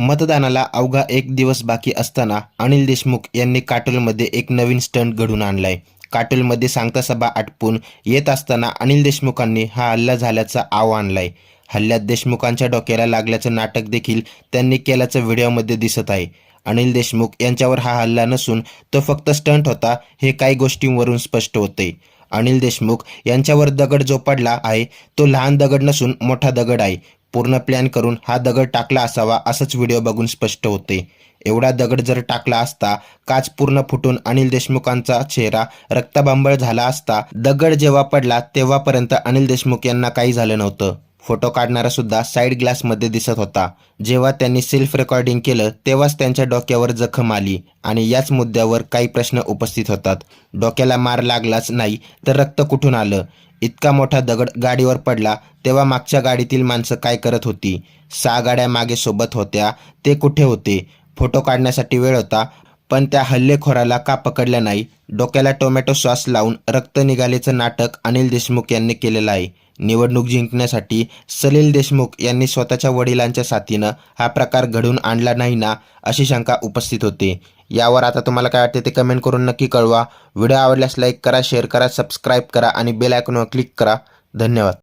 मतदानाला अवघा एक दिवस बाकी असताना अनिल देशमुख यांनी काटोलमध्ये एक नवीन स्टंट घडून आणलाय. काटोलमध्ये सांगता सभा आटपून येत असताना अनिल देशमुखांनी हा हल्ला झाल्याचा आव आणलाय. हल्ल्यात देशमुखांच्या डोक्याला लागल्याचं नाटक देखील त्यांनी केल्याचं व्हिडिओमध्ये दिसत आहे. अनिल देशमुख यांच्यावर हा हल्ला नसून तो फक्त स्टंट होता हे काही गोष्टींवरून स्पष्ट होते अनिल देशमुख यांच्यावर दगड जो पडला आहे तो लहान दगड नसून मोठा दगड आहे. पूर्ण प्लॅन करून हा दगड टाकला असावा असंच व्हिडिओ बघून स्पष्ट होते. एवढा दगड जर टाकला असता काच पूर्ण फुटून अनिल देशमुखांचा चेहरा रक्ताबांबळ झाला असता दगड जेव्हा पडला तेव्हापर्यंत अनिल देशमुख यांना काही झालं नव्हतं. फोटो काढणारा सुद्धा साईड ग्लासमध्ये दिसत होता. जेव्हा त्यांनी सेल्फ रेकॉर्डिंग केलं तेव्हाच त्यांच्या डोक्यावर जखम आली आणि याच मुद्द्यावर काही प्रश्न उपस्थित होतात. डोक्याला मार लागलाच नाही तर रक्त कुठून आलं? इतका मोठा दगड गाडीवर पडला तेव्हा मागच्या गाडीतील माणसं काय करत होती? सहा गाड्या मागे सोबत होत्या ते कुठे होते? फोटो काढण्यासाठी वेळ होता. पण त्या हल्लेखोराला का पकडलं नाही? डोक्याला टोमॅटो सॉस लावून रक्त निघालेचं नाटक अनिल देशमुख यांनी केलेलं आहे. निवडणूक जिंकण्यासाठी सलील देशमुख यांनी स्वतःच्या वडिलांच्या साथीनं हा प्रकार घडून आणला नाही ना अशी शंका उपस्थित होते. यावर आता तुम्हाला काय वाटते ते कमेंट करून नक्की कळवा. व्हिडिओ आवडल्यास लाईक करा शेअर करा सबस्क्राईब करा आणि बेल आयकॉनवर क्लिक करा. धन्यवाद.